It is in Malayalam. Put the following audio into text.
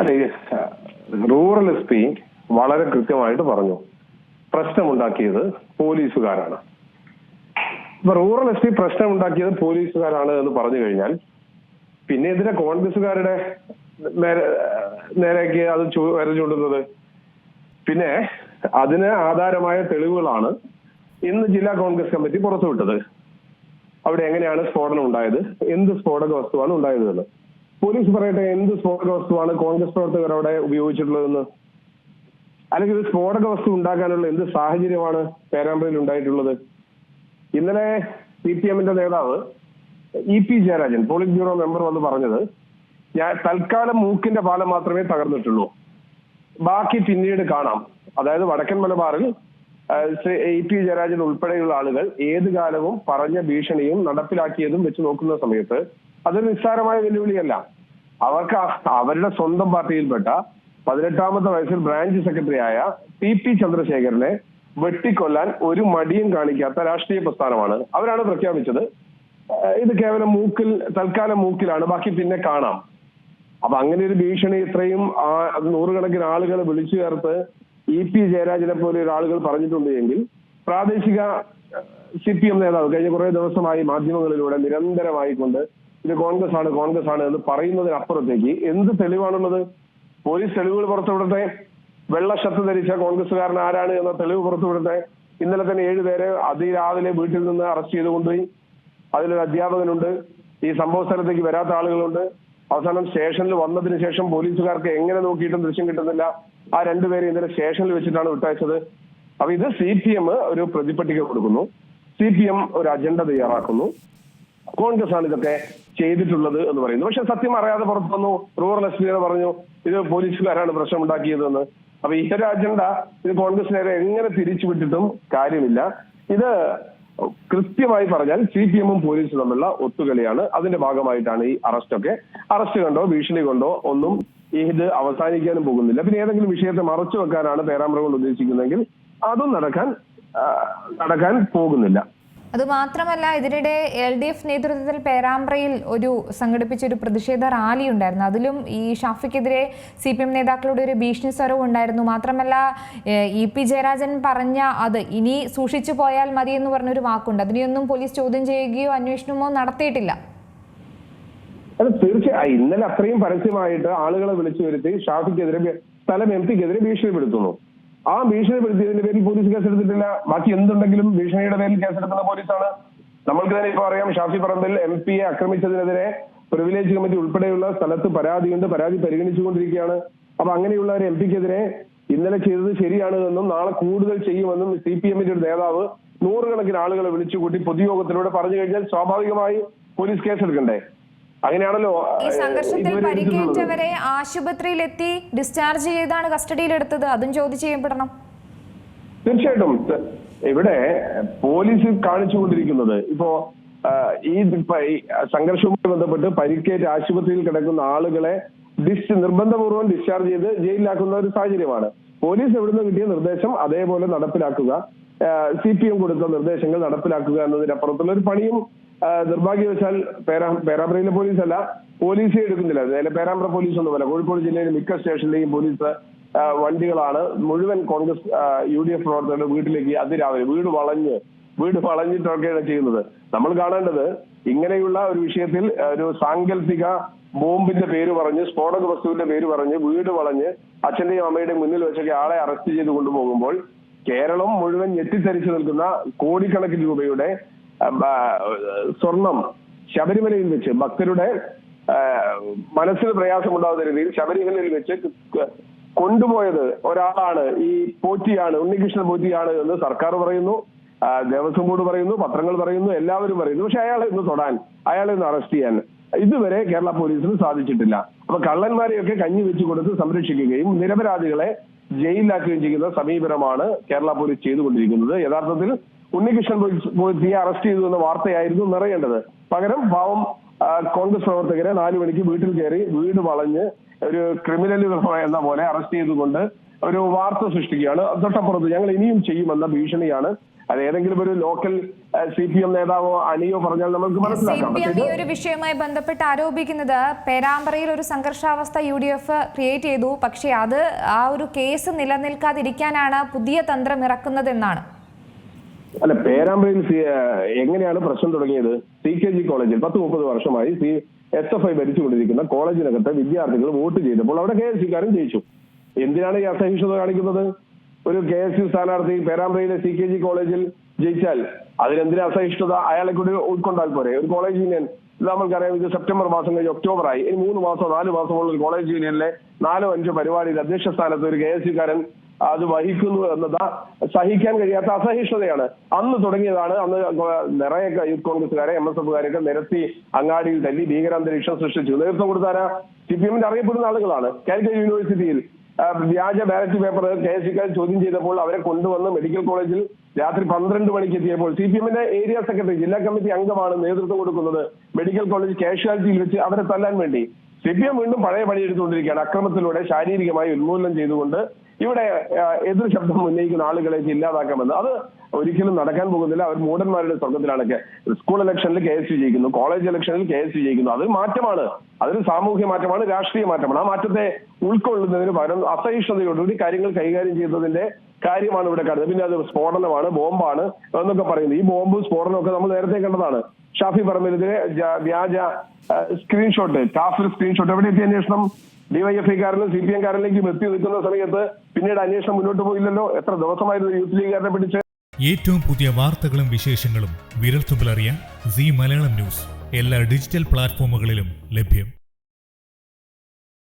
അല്ലെ റൂറൽ എസ് പി വളരെ കൃത്യമായിട്ട് പറഞ്ഞു. പ്രശ്നമുണ്ടാക്കിയത് പോലീസുകാരാണ്. ഇപ്പൊ റൂറൽ എസ് പി പ്രശ്നമുണ്ടാക്കിയത് പോലീസുകാരാണ് എന്ന് പറഞ്ഞു കഴിഞ്ഞാൽ പിന്നെ എന്തിനാ കോൺഗ്രസുകാരുടെ നേരെ നേരേക്ക് അത് വരച്ചുകൊണ്ടുന്നത് പിന്നെ അതിന് ആധാരമായ തെളിവുകളാണ് ഇന്ന് ജില്ലാ കോൺഗ്രസ് കമ്മിറ്റി പുറത്തുവിട്ടത്. അവിടെ എങ്ങനെയാണ് സ്ഫോടനം ഉണ്ടായത്? എന്ത് സ്ഫോടക വസ്തുവാണ് ഉണ്ടായത് എന്ന് പോലീസ് പറയട്ടെ എന്ത് സ്ഫോടക വസ്തുവാണ് കോൺഗ്രസ് പ്രവർത്തകർ അവിടെ ഉപയോഗിച്ചിട്ടുള്ളതെന്ന്? അല്ലെങ്കിൽ ഒരു സ്ഫോടക വസ്തു ഉണ്ടാക്കാനുള്ള എന്ത് സാഹചര്യമാണ് പേരാമ്പ്രയിൽ ഉണ്ടായിട്ടുള്ളത്? ഇന്നലെ സി പി എമ്മിന്റെ നേതാവ് E P Jayarajan politburo member വന്ന് പറഞ്ഞത് ഞാൻ തൽക്കാലം മൂക്കിന്റെ പാലം മാത്രമേ തകർന്നിട്ടുള്ളൂ. ബാക്കി പിന്നീട് കാണാം. അതായത് വടക്കൻ മലബാറിൽ ഇ പി ജയരാജൻ ഉൾപ്പെടെയുള്ള ആളുകൾ ഏത് കാലവും പറഞ്ഞ ഭീഷണിയും നടപ്പിലാക്കിയതും വെച്ച് നോക്കുന്ന സമയത്ത് അതൊരു നിസ്സാരമായ വെല്ലുവിളിയല്ല. അവർക്ക് അവരുടെ സ്വന്തം പാർട്ടിയിൽപ്പെട്ട പതിനെട്ടാമത്തെ വയസ്സിൽ ബ്രാഞ്ച് സെക്രട്ടറി ആയ ടി പി ചന്ദ്രശേഖരനെ വെട്ടിക്കൊല്ലാൻ ഒരു മടിയും കാണിക്കാത്ത രാഷ്ട്രീയ പ്രസ്ഥാനമാണ്. അവരാണ് പ്രഖ്യാപിച്ചത്. ഇത് കേവലം മൂക്കിൽ തൽക്കാലം മൂക്കിലാണ്. ബാക്കി പിന്നെ കാണാം. അപ്പൊ അങ്ങനെ ഒരു ഭീഷണി ഇത്രയും നൂറുകണക്കിന് ആളുകൾ വിളിച്ചു ചേർത്ത് ഇ പി ജയരാജനെ പോലെ ആളുകൾ പറഞ്ഞിട്ടുണ്ട് എങ്കിൽ പ്രാദേശിക സി പി എം നേതാവ് കഴിഞ്ഞ കുറെ ദിവസമായി മാധ്യമങ്ങളിലൂടെ നിരന്തരമായി കൊണ്ട് ഇത് കോൺഗ്രസ് ആണ് കോൺഗ്രസ് ആണ് എന്ന് പറയുന്നതിനപ്പുറത്തേക്ക് എന്ത് തെളിവാണുള്ളത്? പോലീസ് തെളിവുകൾ പുറത്തുവിടട്ടെ. വെള്ള ഷർട്ട് ധരിച്ച കോൺഗ്രസ്സുകാരൻ ആരാണ് എന്ന തെളിവ് പുറത്തുവിടട്ടെ. ഇന്നലെ തന്നെ ഏഴുപേരെ അതിരാവിലെ വീട്ടിൽ നിന്ന് അറസ്റ്റ് ചെയ്ത് കൊണ്ടുപോയി. അതിലൊരു അധ്യാപകനുണ്ട്. ഈ സംഭവ സ്ഥലത്തേക്ക് വരാത്ത ആളുകളുണ്ട്. അവസാനം സ്റ്റേഷനിൽ വന്നതിന് ശേഷം പോലീസുകാർക്ക് എങ്ങനെ നോക്കിയിട്ടും ദൃശ്യം കിട്ടുന്നില്ല. ആ രണ്ടുപേരെ ഇന്നലെ സ്റ്റേഷനിൽ വെച്ചിട്ടാണ് വിട്ടയച്ചത്. അപ്പൊ ഇത് സി പി എം ഒരു പ്രതിപട്ടിക കൊടുക്കുന്നു. സി പി എം ഒരു അജണ്ട തയ്യാറാക്കുന്നു. കോൺഗ്രസ് ആണ് ഇതൊക്കെ ചെയ്തിട്ടുള്ളത് എന്ന് പറയുന്നു. പക്ഷെ സത്യം അറിയാതെ പുറത്തു വന്നു. റൂറൽ എസ് പി പറഞ്ഞു ഇത് പോലീസുകാരാണ് പ്രശ്നം ഉണ്ടാക്കിയതെന്ന് അപ്പൊ ഈ ഒരു അജണ്ട ഇത് കോൺഗ്രസ് നേരെ എങ്ങനെ തിരിച്ചുവിട്ടിട്ടും കാര്യമില്ല. ഇത് കൃത്യമായി പറഞ്ഞാൽ സി പി എമ്മും പോലീസും തമ്മിലുള്ള ഒത്തുകളിയാണ്. അതിന്റെ ഭാഗമായിട്ടാണ് ഈ അറസ്റ്റ് ഒക്കെ. അറസ്റ്റ് കണ്ടോ ഭീഷണി കൊണ്ടോ ഒന്നും ഇത് അവസാനിക്കാനും പോകുന്നില്ല. പിന്നെ ഏതെങ്കിലും വിഷയത്തെ മറച്ചു വെക്കാനാണ് പേരാമ്പ്ര കൊണ്ട് ഉദ്ദേശിക്കുന്നതെങ്കിൽ അതും നടക്കാൻ നടക്കാൻ പോകുന്നില്ല. അത് മാത്രമല്ല ഇതിനിടെ എൽ ഡി എഫ് നേതൃത്വത്തിൽ പേരാമ്പ്രയിൽ ഒരു സംഘടിപ്പിച്ച ഒരു പ്രതിഷേധ റാലി ഉണ്ടായിരുന്നു. അതിലും ഈ ഷാഫിക്കെതിരെ സി പി എം നേതാക്കളുടെ ഒരു ഭീഷണി സ്വരവും ഉണ്ടായിരുന്നു. മാത്രമല്ല ഇ പി ജയരാജൻ പറഞ്ഞ അത് ഇനി സൂക്ഷിച്ചു പോയാൽ മതി എന്ന് പറഞ്ഞൊരു വാക്കുണ്ട്. അതിനെയൊന്നും പോലീസ് ചോദ്യം ചെയ്യുകയോ അന്വേഷണമോ നടത്തിയിട്ടില്ല. അത് തീർച്ചയായും. ഇന്നലെ അത്രയും പരസ്യമായിട്ട് ആളുകളെ വിളിച്ചു വരുത്തി ഷാഫിക്കെതിരെ സ്ഥലം എം പിക്കെതിരെ ഭീഷണിപ്പെടുത്തുന്നു. ആ ഭീഷണിപ്പെടുത്തിയതിന്റെ പേരിൽ പോലീസ് കേസെടുത്തിട്ടില്ല ബാക്കി എന്തുണ്ടെങ്കിലും ഭീഷണിയുടെ പേരിൽ കേസെടുക്കുന്ന പോലീസാണ്. നമ്മൾക്ക് തന്നെ ഇപ്പൊ അറിയാം ഷാഫി പറമ്പിൽ എം പിയെ ആക്രമിച്ചതിനെതിരെ പ്രിവിലേജ് കമ്മിറ്റി ഉൾപ്പെടെയുള്ള സ്ഥലത്ത് പരാതിയുണ്ട്. പരാതി പരിഗണിച്ചുകൊണ്ടിരിക്കുകയാണ്. അപ്പൊ അങ്ങനെയുള്ള ഒരു എം പിക്കെതിരെ ഇന്നലെ ചെയ്തത് ശരിയാണ് എന്നും നാളെ കൂടുതൽ ചെയ്യുമെന്നും സി പി എമ്മിന്റെ ഒരു നേതാവ് നൂറുകണക്കിന് ആളുകളെ വിളിച്ചുകൂട്ടി പൊതുയോഗത്തിലൂടെ പറഞ്ഞു കഴിഞ്ഞാൽ സ്വാഭാവികമായി പോലീസ് കേസെടുക്കണ്ടേ അങ്ങനെയാണല്ലോ ഈ സംഘർഷത്തിൽ പരിക്കേറ്റവരെ ആശുപത്രിയിൽ എത്തി ഡിസ്ചാർജ് ചെയ്താണ് കസ്റ്റഡിയിൽ എടുത്തത്. അതും ചോദ്യം ചെയ്യപ്പെടണം. തീർച്ചയായിട്ടും. ഇവിടെ പോലീസ് കാണിച്ചുകൊണ്ടിരിക്കുന്നത്. ഇപ്പോ ഈ സംഘർഷവുമായി ബന്ധപ്പെട്ട് പരിക്കേറ്റ് ആശുപത്രിയിൽ കിടക്കുന്ന ആളുകളെ ഡിസ് നിർബന്ധപൂർവം ഡിസ്ചാർജ് ചെയ്ത് ജയിലിലാക്കുന്ന ഒരു സാഹചര്യമാണ്. പോലീസ് എവിടുന്ന് കിട്ടിയ നിർദ്ദേശം അതേപോലെ നടപ്പിലാക്കുക. സി പി എം കൊടുത്ത നിർദ്ദേശങ്ങൾ നടപ്പിലാക്കുക എന്നതിനപ്പുറത്തുള്ള ഒരു പണിയും നിർഭാഗ്യവശാൽ പേരാ പേരാമ്പ്രയിലെ പോലീസ് അല്ല പോലീസേ എടുക്കുന്നില്ല. അതായത് പേരാമ്പ്ര പോലീസ് ഒന്നുമല്ല കോഴിക്കോട് ജില്ലയിലെ മിക്ക സ്റ്റേഷനിലെയും പോലീസ് വണ്ടികളാണ്. മുഴുവൻ കോൺഗ്രസ് യു ഡി എഫ് പ്രവർത്തകരുടെ വീട്ടിലേക്ക് അതിരാവിലെ വീട് വളഞ്ഞ് വീട് വളഞ്ഞിട്ടൊക്കെയാണ് ചെയ്യുന്നത്. നമ്മൾ കാണേണ്ടത് ഇങ്ങനെയുള്ള ഒരു വിഷയത്തിൽ ഒരു സാങ്കല്പിക ബോംബിന്റെ പേര് പറഞ്ഞ് സ്ഫോടക വസ്തുവിന്റെ പേര് പറഞ്ഞ് വീട് വളഞ്ഞ് അച്ഛന്റെയും അമ്മയുടെയും മുന്നിൽ വെച്ചൊക്കെ ആളെ അറസ്റ്റ് ചെയ്ത് കൊണ്ടുപോകുമ്പോൾ കേരളം മുഴുവൻ ഞെട്ടിത്തരിച്ചു നിൽക്കുന്ന കോടിക്കണക്കിന് രൂപയുടെ സ്വർണം ശബരിമലയിൽ വെച്ച് ഭക്തരുടെ മനസ്സിൽ പ്രയാസമുണ്ടാകുന്ന രീതിയിൽ ശബരിമലയിൽ വെച്ച് കൊണ്ടുപോയത് ഒരാളാണ്. ഈ പോറ്റിയാണ് ഉണ്ണികൃഷ്ണൻ പോറ്റിയാണ് എന്ന് സർക്കാർ പറയുന്നു ദേവസ്വം ബോർഡ് പറയുന്നു പത്രങ്ങൾ പറയുന്നു എല്ലാവരും പറയുന്നു. പക്ഷെ അയാളെ ഇന്ന് തൊടാൻ അയാളെ ഇന്ന് അറസ്റ്റ് ചെയ്യാൻ ഇതുവരെ കേരള പോലീസിന് സാധിച്ചിട്ടില്ല. അപ്പൊ കള്ളന്മാരെയൊക്കെ കഞ്ഞി വെച്ചു കൊടുത്ത് സംരക്ഷിക്കുകയും നിരപരാധികളെ ജയിലിലാക്കുകയും ചെയ്യുന്ന സമീപനമാണ് കേരള പോലീസ് ചെയ്തുകൊണ്ടിരിക്കുന്നത്. യഥാർത്ഥത്തിൽ ഉണ്ണികൃഷ്ണൻ പോയി- അറസ്റ്റ് ചെയ്തു എന്ന വാർത്തയായിരുന്നു നിറയേണ്ടത്. പകരം പാവം കോൺഗ്രസ് പ്രവർത്തകരെ നാലു മണിക്ക് വീട്ടിൽ കയറി വീട് വളഞ്ഞ് ഒരു ക്രിമിനൽ എന്ന പോലെ അറസ്റ്റ് ചെയ്തുകൊണ്ട് ഒരു വാർത്ത സൃഷ്ടിക്കുകയാണ്. തൊട്ടപ്പുറത്ത് ഞങ്ങൾ ഇനിയും ചെയ്യുമെന്ന ഭീഷണിയാണ്. അത് ഏതെങ്കിലും ഒരു ലോക്കൽ സി പി എം നേതാവോ അണിയോ പറഞ്ഞാൽ നമുക്ക് മനസ്സിലാക്കാം. ഈ ഒരു വിഷയവുമായി ബന്ധപ്പെട്ട് ആരോപിക്കുന്നത് പേരാമ്പ്രയിൽ ഒരു സംഘർഷാവസ്ഥ യു ഡി എഫ് ക്രിയേറ്റ് ചെയ്തു. പക്ഷേ അത് ആ ഒരു കേസ് നിലനിൽക്കാതിരിക്കാനാണ് പുതിയ തന്ത്രം ഇറക്കുന്നതെന്നാണ്. അല്ല പേരാമ്പ്രയിൽ എങ്ങനെയാണ് പ്രശ്നം തുടങ്ങിയത്? സി കെ ജി കോളേജിൽ പത്ത് മുപ്പത് വർഷമായി സി എസ് എഫ് ഐ ഭരിച്ചുകൊണ്ടിരിക്കുന്ന കോളേജിനകത്ത് വിദ്യാർത്ഥികൾ വോട്ട് ചെയ്തപ്പോൾ അവിടെ കെ എസ് സിക്കാരും ജയിച്ചു. എന്തിനാണ് ഈ അസഹിഷ്ണുത കാണിക്കുന്നത്? ഒരു കെ എസ് യു സ്ഥാനാർത്ഥി പേരാമ്പ്രയിലെ സി കെ ജി കോളേജിൽ ജയിച്ചാൽ അതിനെന്തിനാ അസഹിഷ്ണുത? അയാളെ കൂടി ഉൾക്കൊണ്ടാൽ പോരെ. ഒരു കോളേജ് യൂണിയൻ ഇത് നമ്മൾക്കറിയാം ഇത് സെപ്റ്റംബർ മാസം കഴിഞ്ഞ് ഒക്ടോബർ ആയി. ഇനി മൂന്ന് മാസം നാല് മാസമുള്ള ഒരു കോളേജ് യൂണിയനിലെ നാലോ അഞ്ചോ പരിപാടിയിൽ അധ്യക്ഷ സ്ഥാനത്ത് ഒരു കെ എസ് സിക്കാരൻ അത് വഹിക്കുന്നു എന്നത് സഹിക്കാൻ കഴിയാത്ത അസഹിഷ്ണുതയാണ്. അന്ന് തുടങ്ങിയതാണ് അന്ന് നിറയെ യൂത്ത് കോൺഗ്രസുകാരെ എം എസ് എഫുകാരെയൊക്കെ നിരത്തി അങ്ങാടിയിൽ തല്ലി ഭീകരാന്തരീക്ഷം സൃഷ്ടിച്ചു. നേതൃത്വം കൊടുത്താരാ? സി പി എമ്മിന്റെ അറിയപ്പെടുന്ന ആളുകളാണ്. കാലിക്കറ്റ് യൂണിവേഴ്സിറ്റിയിൽ വ്യാജ ബാലറ്റ് പേപ്പർ കെ എസ് സിക്കാർ ചോദ്യം ചെയ്തപ്പോൾ അവരെ കൊണ്ടുവന്ന് മെഡിക്കൽ കോളേജിൽ രാത്രി പന്ത്രണ്ട് മണിക്ക് എത്തിയപ്പോൾ സി പി എമ്മിന്റെ ഏരിയ സെക്രട്ടറി ജില്ലാ കമ്മിറ്റി അംഗമാണ് നേതൃത്വം കൊടുക്കുന്നത്. മെഡിക്കൽ കോളേജ് കാഷ്വാലിറ്റിയിൽ വെച്ച് അവരെ തല്ലാൻ വേണ്ടി. സി പി എം വീണ്ടും പഴയ പണിയെടുത്തുകൊണ്ടിരിക്കുകയാണ് അക്രമത്തിലൂടെ ശാരീരികമായി ഉന്മൂലനം ചെയ്തുകൊണ്ട് ഇവിടെ എതിർ ശബ്ദം ഉന്നയിക്കുന്ന ആളുകളെ ഇല്ലാതാക്കാമെന്ന്. അത് ഒരിക്കലും നടക്കാൻ പോകുന്നില്ല. അവർ മൂടന്മാരുടെ സ്വർഗത്തിലാണ് സ്കൂൾ ഇലക്ഷനിൽ കെ എസ് ജയിക്കുന്നു. കോളേജ് ഇലക്ഷനിൽ കെ എസ് ജയിക്കുന്നു. അത് മാറ്റമാണ്. അതൊരു സാമൂഹ്യ മാറ്റമാണ് രാഷ്ട്രീയ മാറ്റമാണ്. ആ മാറ്റത്തെ ഉൾക്കൊള്ളുന്നതിന് പകരം അസഹിഷ്ണുതയോടുകൂടി കാര്യങ്ങൾ കൈകാര്യം ചെയ്യുന്നതിന്റെ കാര്യമാണ് ഇവിടെ കാണുന്നത്. പിന്നെ അത് സ്ഫോടനമാണ് ബോംബാണ് എന്നൊക്കെ പറയുന്നത്. ഈ ബോംബും സ്ഫോടനമൊക്കെ നമ്മൾ നേരത്തെ കണ്ടതാണ്. ഷാഫി പറമ്പിനെതിരെ ജ- വ്യാജ സ്ക്രീൻഷോട്ട് ടാഫിൽ സ്ക്രീൻഷോട്ട് എവിടെ എത്തിയ അന്വേഷണം? ഡിവൈഎഫ്ഐക്കാരനും സി പി എംകാരനിലേക്കും എത്തി നിൽക്കുന്ന സമയത്ത് പിന്നീട് അന്വേഷണം മുന്നോട്ട് പോയില്ലല്ലോ? എത്ര ദിവസമായിരുന്നു യൂത്ത് ലീഗുകാരനെ പിടിച്ച്? ഏറ്റവും പുതിയ വാർത്തകളും വിശേഷങ്ങളും വിരൽത്തുമ്പിലറിയാൻ സി മലയാളം ന്യൂസ്. എല്ലാ ഡിജിറ്റൽ പ്ലാറ്റ്ഫോമുകളിലും ലഭ്യം.